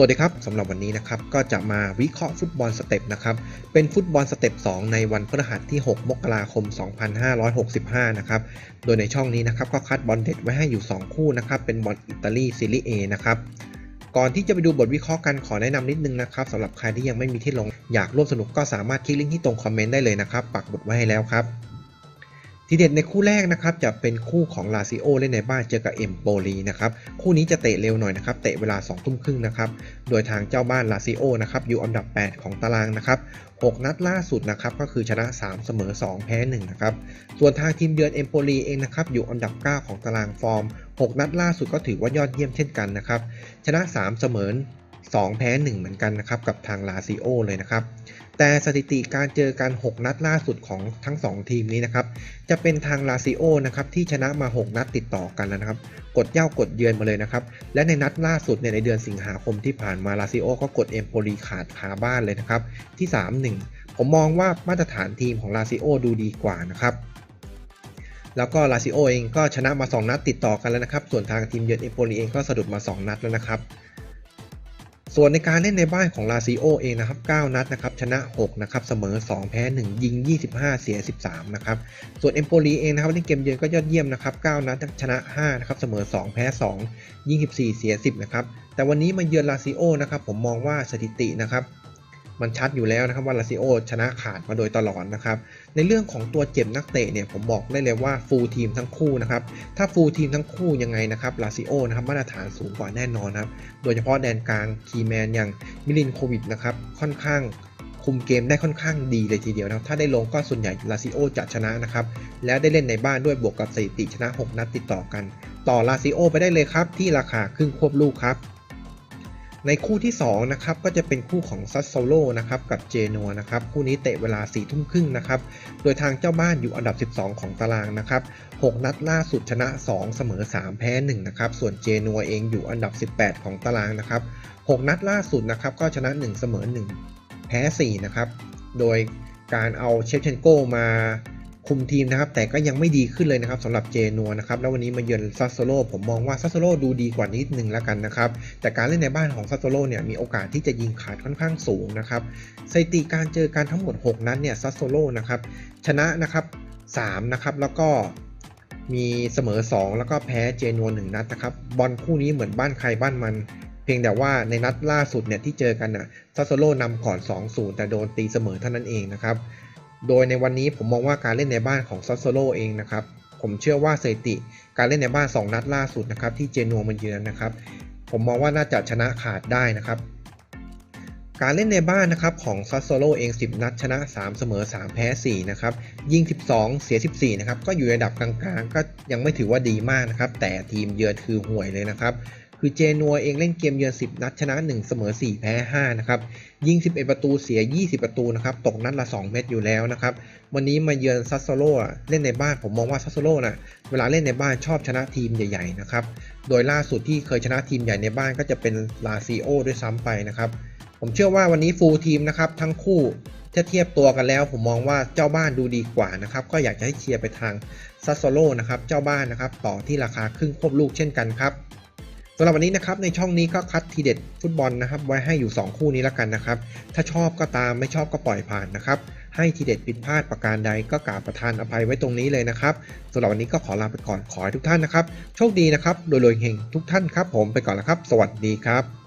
สวัสดีครับสำหรับวันนี้นะครับก็จะมาวิเคราะห์ฟุตบอลสเต็ปนะครับเป็นฟุตบอลสเต็ป 2 ในวันพฤหัสที่ 6 มกราคม 2565 นะครับโดยในช่องนี้นะครับก็คัดบอลเด็ดไว้ให้อยู่ 2 คู่นะครับเป็นบอลอิตาลีซีรีเอนะครับก่อนที่จะไปดูบทวิเคราะห์กันขอแนะนำนิดนึงนะครับสำหรับใครที่ยังไม่มีที่ลงอยากร่วมสนุกก็สามารถคลิกลิงก์ที่ตรงคอมเมนต์ได้เลยนะครับปักบทไว้ให้แล้วครับ ทีเด็ดในคู่แรกนะครับจะเป็นคู่ของลาซิโอเล่นในบ้านเจอกับเอมโปลีนะครับคู่นี้จะเตะเร็วหน่อยนะครับเตะเวลา2ทุ่มครึ่งนะครับโดยทางเจ้าบ้านลาซิโอนะครับอยู่อันดับ 8 ของตารางนะครับ6นัดล่าสุดนะครับก็คือชนะ 3 เสมอ 2 แพ้1นะครับส่วนทางทีมเยือนเอมโปลีเองนะครับอยู่อันดับ 9 ของตารางฟอร์ม 6 นัดล่าสุดก็ถือว่ายอดเยี่ยมเช่นกันนะครับชนะ 3 เสมอ 2 แพ้ 1 เหมือนกันนะครับกับทางลาซิโอเลยนะครับ แต่สถิติการเจอกัน 6 นัดล่าสุดของทั้ง 2 ทีมนี้นะครับ จะเป็นทางลาซิโอนะครับที่ชนะมา 6 นัดติดต่อกันแล้วนะครับ กดเย้ากดเยือนมาเลยนะครับ และในนัดล่าสุดเนี่ยในเดือนสิงหาคมที่ผ่านมาลาซิโอก็กดเอมโปลีขาดคาบ้านเลยนะครับที่ 3-1 ผมมองว่ามาตรฐานทีมของลาซิโอดูดีกว่านะครับแล้วก็ลาซิโอเองก็ชนะมา 2 นัดติดต่อกันแล้วนะครับ ส่วนทางทีมเยือนเอมโปลีเองก็สะดุดมา 2 นัดแล้วนะครับ ส่วนในการเล่นในบ้านของลาซิโอเองนะครับ 9 นัดนะครับ ชนะ 6 นะครับ เสมอ 2 แพ้ 1 ยิง 25 เสีย 13 นะครับ ส่วนเอมโปลีเองนะครับเล่นเกมเยือนก็ยอดเยี่ยมนะครับ 9 นัดชนะ 5 นะครับ เสมอ 2 แพ้ 2 ยิง 14 เสีย 10 นะครับ แต่วันนี้มาเยือนลาซิโอนะครับ ผมมองว่าสถิตินะครับ มันชัดอยู่แล้วนะครับว่าลาซิโอชนะขาดมาโดยตลอดนะครับ ในเรื่องของตัวเจ็บนักเตะเนี่ยผมบอกได้เลยว่าฟูลทีมทั้งคู่นะครับถ้าฟูลทีมทั้งคู่ยังไงนะครับลาซิโอนะครับมาตรฐานสูงกว่าแน่นอนนะครับโดยเฉพาะแดนกลางคีแมนอย่างมิลินโควิดนะครับค่อนข้างคุมเกมได้ค่อนข้างดีเลยทีเดียวนะครับถ้าได้ลงก็ส่วนใหญ่ลาซิโอจะชนะนะครับแล้วได้เล่นในบ้านด้วยบวกกับสถิติชนะ 6 นัดติดต่อกัน ต่อลาซิโอไปได้เลยครับที่ราคาครึ่งควบลูกครับ ในคู่ที่2นะครับก็จะเป็นคู่ของซัสโซโลนะครับกับเจนัวนะครับคู่นี้เตะเวลา4ี่ทุ่มครึ่งนะครับโดยทางเจ้าบ้านอยู่อันดับ 12 ของตารางนะครับ6นัดล่าสุดชนะ 2 เสมอ 3 แพ้1นะครับส่วนเจนัวเองอยู่อันดับ 18 ของตารางนะครับ6นัดล่าสุดนะครับก็ชนะ 1 เสมอ 1 แพ้4นะครับโดยการเอาเชฟเชนโกมา คุมทีมนะครับ แต่ก็ยังไม่ดีขึ้นเลยนะครับสำหรับเจนัวนะครับ แล้ววันนี้มาเยือนซัสโซโลผมมองว่าซัสโซโลดูดีกว่านิดนึงแล้วกันนะครับ แต่การเล่นในบ้านของซัสโซโลเนี่ยมีโอกาสที่จะยิงขาดค่อนข้างสูงนะครับสถิติการเจอกันทั้งหมด 6 นัดเนี่ยซัสโซโลนะครับชนะนะครับ3นะครับแล้วก็มีเสมอ 2 แล้วก็แพ้เจนัว1นัดนะครับบอลคู่นี้เหมือนบ้านใครบ้านมันเพียงแต่ว่าในนัดล่าสุดเนี่ยที่เจอกันน่ะซัสโซโลนำก่อน 2-0 แต่โดนตีเสมอเท่านั้นเองนะครับ โดยในวันนี้ผมมองว่าการเล่นในบ้านของซัสโซโลเองนะครับ ผมเชื่อว่าสถิติ การเล่นในบ้าน 2 นัดล่าสุดนะครับที่เจนัวมันเยือนนะครับ ผมมองว่าน่าจะชนะขาดได้นะครับการเล่นในบ้านนะครับของซัสโซโลเอง 10 นัดชนะ 3 เสมอ 3 แพ้ 4 นะครับ ยิง 12 เสีย 14 นะครับ ก็อยู่ในระดับกลางๆ ก็ยังไม่ถือว่าดีมากนะครับ แต่ทีมเยือนคือห่วยเลยนะครับ คือเจนัวเองเล่นเกมเยือน 10 นัดชนะ 1 เสมอ 4 แพ้ 5 นะครับ ยิง 11 ประตูเสีย 20 ประตูนะครับ ตกนัดละ 2 เม็ดอยู่แล้วนะครับ วันนี้มาเยือนซัสโซโลเล่นในบ้านผมมองว่าซัสโซโลนะเวลาเล่นในบ้านชอบชนะทีมใหญ่ๆนะครับ โดยล่าสุดที่เคยชนะทีมใหญ่ในบ้านก็จะเป็นลาซิโอด้วยซ้ำไปนะครับ ผมเชื่อว่าวันนี้ฟูลทีมนะครับทั้งคู่ถ้าเทียบตัวกันแล้วผมมองว่าเจ้าบ้านดูดีกว่านะครับ ก็อยากจะให้เชียร์ไปทางซัสโซโลนะครับเจ้าบ้านนะครับต่อที่ราคาครึ่งควบลูกเช่นกันครับ สำหรับวันนี้นะครับในช่องนี้ก็คัดทีเด็ดฟุตบอลนะครับ ไว้ให้อยู่ 2 คู่นี้แล้วกันนะครับ ถ้าชอบก็ตามไม่ชอบก็ปล่อยผ่านนะครับ ให้ทีเด็ดผิดพลาดประการใดก็กราบประทานอภัยไว้ตรงนี้เลยนะครับสำหรับวันนี้ก็ขอลาไปก่อนขอให้ทุกท่านนะครับ โชคดีนะครับโดยรวยเฮงทุกท่านครับ ผมไปก่อนแล้วครับ สวัสดีครับ